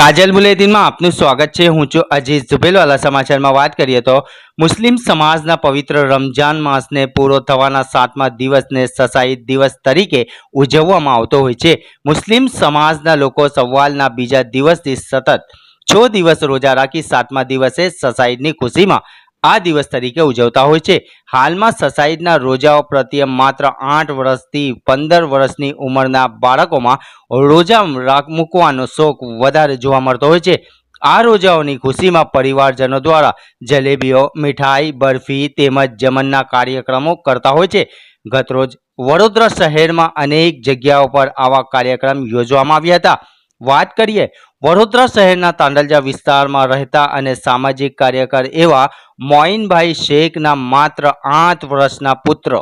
કાજલ બુલેટિનમાં આપનું સ્વાગત છે. હું છું અજીત ઝુબેલવાલા સમાચારમાં વાત કરીએ તો મુસ્લિમ સમાજના પવિત્ર રમજાન માસને પૂરો થવાના સાતમા દિવસને સસાઈદ દિવસ તરીકે ઉજવવામાં આવતો હોય છે. મુસ્લિમ સમાજના લોકો સવાલના બીજા દિવસથી સતત છ દિવસ રોજા રાખી સાતમા દિવસે સસાઈદની ખુશીમાં આ દિવસ તરીકે ઉજવતા હોય છે. હાલમાં સસાઇડના રોજાઓ પ્રત્યે માત્ર આઠ વર્ષથી પંદર વર્ષની ઉંમરના બાળકોમાં રોજા રાખ મૂકવાનો શોખ વધારે જોવા મળતો હોય છે. આ રોજાઓની ખુશીમાં પરિવારજનો દ્વારા જલેબીઓ, મીઠાઈ, બરફી તેમજ જમણના કાર્યક્રમો કરતા હોય છે. ગતરોજ વડોદરા શહેરમાં અનેક જગ્યાઓ પર આવા કાર્યક્રમ યોજવામાં આવ્યા હતા. વાત કરીએ વડોદરા શહેરના તાંડલજા વિસ્તારમાં રહેતા અને સામાજિક કાર્યકર એવા મોઇનભાઈ શેખના માત્ર આઠ વર્ષના પુત્ર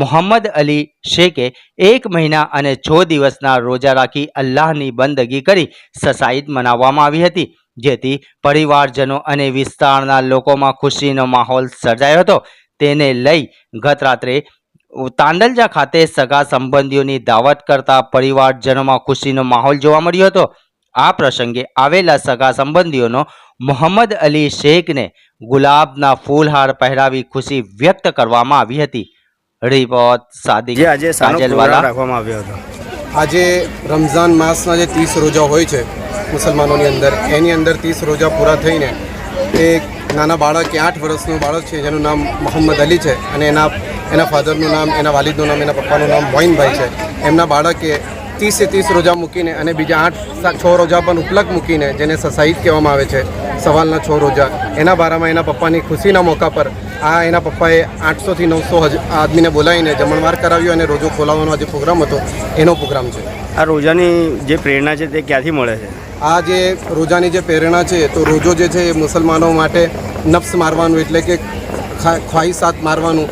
મોહમ્મદ અલી શેખે એક મહિના અને છ દિવસના રોજા રાખી અલ્લાહની બંદગી કરી સસાઈદ મનાવવામાં આવી હતી. જેથી પરિવારજનો અને વિસ્તારના લોકોમાં ખુશીનો માહોલ સર્જાયો હતો. તેને લઈ ગત રાત્રે તાંડલજા ખાતે સગા સંબંધીઓની દાવત કરતા પરિવારજનોમાં ખુશીનો માહોલ જોવા મળ્યો હતો. આ પ્રસંગે આવેલા સગા સંબંધીઓનો મોહમ્મદ અલી શેખને ગુલાબના ફૂલહાર પહેરાવી ખુશી વ્યક્ત કરવામાં આવી હતી. રિપોર્ટ સાદિક આજે રાખવામાં આવ્યો હતો. આજે રમઝાન માસના જે ત્રીસ રોજા હોય છે મુસલમાનોની અંદર એની અંદર ત્રીસ રોજા પૂરા થઈને એક નાના બાળક કે આઠ વર્ષનું બાળક છે જેનું નામ મોહમ્મદ અલી છે અને એના એના ફાધરનું નામ એના વાલિદનું નામ એના પપ્પાનું નામ મોઇનભાઈ છે. એમના બાળકે ત્રીસે ત્રીસ રોજા મૂકીને અને બીજા આઠ છ રોજા પણ ઉપલબ્ધ મૂકીને જેને સસાઈદ કહેવામાં આવે છે સવાલના છ રોજા. એના બારામાં એના પપ્પાની ખુશીના મોકા પર આ એના પપ્પાએ આઠસોથી નવસો હજ આદમીને બોલાવીને જમણવાર કરાવ્યો અને રોજો ખોલાવવાનો આજે પ્રોગ્રામ હતો. એનો પ્રોગ્રામ છે. આ રોજાની જે પ્રેરણા છે તે ક્યાંથી મળે છે? આ જે રોજાની જે પ્રેરણા છે તો રોજો જે છે એ મુસલમાનો માટે નફ્સ મારવાનું એટલે કે ખ્વાહિશાત મારવાનું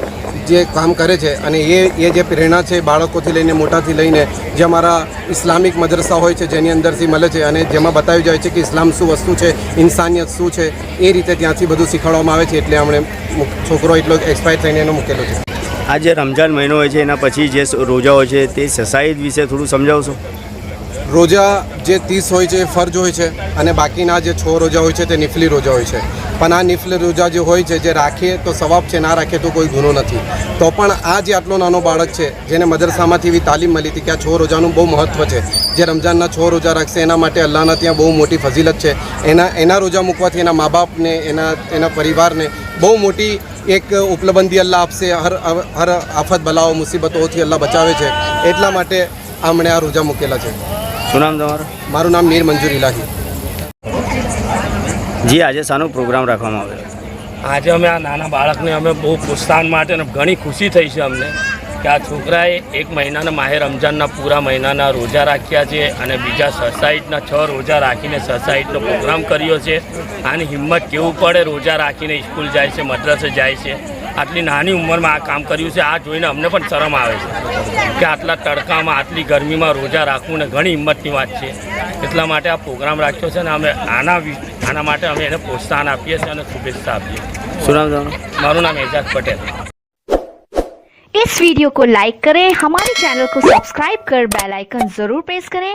જે કામ કરે છે અને એ એ જે પ્રેરણા છે બાળકોથી લઈને, મોટાથી લઈને, જે અમારા ઇસ્લામિક મદરસા હોય છે, જેની અંદરથી મળે છે અને જેમાં બતાવી જાય છે કે ઇસ્લામ શું વસ્તુ છે, ઇન્સાનિયત શું છે, એ રીતે ત્યાંથી બધું શીખવાડવામાં આવે છે એટલે અમને છોકરો એટલો એક્સપાયર થઈને એનો મૂકેલો છે. આ જે રમજાન મહિનો હોય છે, એના પછી જે રોજા હોય છે, તે સસાઈદ વિશે થોડું સમજાવશો? રોજા જે ત્રીસ હોય છે એ ફરજ હોય છે અને બાકીના જે છ રોજા હોય છે તે નિફલી રોજા હોય છે. પણ આ નિફલી રોજા જે હોય છે, જે રાખીએ તો સવાબ છે, ના રાખીએ તો કોઈ ગુનો નથી. તો પણ આ જે આટલો નાનો બાળક છે, જેને મદરસામાંથી એવી તાલીમ મળી હતી કે આ છ રોજાનું બહુ મહત્ત્વ છે, જે રમજાનના છ રોજા રાખશે, એના માટે અલ્લાહના ત્યાં બહુ મોટી ફઝીલત છે. એના એના રોજા મૂકવાથી એના મા બાપને એના એના પરિવારને બહુ મોટી એક ઉપલબંધી અલ્લાહ આપશે. હર હર આફત, બલાઓ મુસીબતોથી અલ્લાહ બચાવે છે. એટલા માટે આમણે આ રોજા મૂકેલા છે. શું નામ તમારું? મારું નામ મીર મંજૂર ઇલાહી. જી આજે શાનો પ્રોગ્રામ રાખવામાં આવ્યો આજે અમે આ નાના બાળકને અમે બહુ પ્રોત્સાહન માટે અને ઘણી ખુશી થઈ છે અમને કે આ છોકરાએ એક મહિનાના માહે રમજાનના પૂરા મહિનાના રોજા રાખ્યા છે અને બીજા સસાઈટના છ રોજા રાખીને સસાઈટનો પ્રોગ્રામ કર્યો છે. આની હિંમત કેવું પડે? રોજા રાખીને સ્કૂલ જાય છે મદ્રાસે જાય છે. આટલી નાની ઉંમરમાં આ કામ કર્યું છે આ જોઈને અમને પણ શરમ આવે છે કે આટલા તડકામાં આટલી ગરમીમાં રોજા રાખવું ને ઘણી હિંમતની વાત છે. એટલા માટે આ પ્રોગ્રામ રાખ્યો છે ને અમે આના આના માટે અમે એને પ્રોત્સાહન આપીએ છીએ અને શુભેચ્છા આપીએ શું મારું નામ એજાજ પટેલ. इस वीडियो को लाइक करें हमारे चैनल को सब्सक्राइब कर बेल आइकन जरूर प्रेस करें।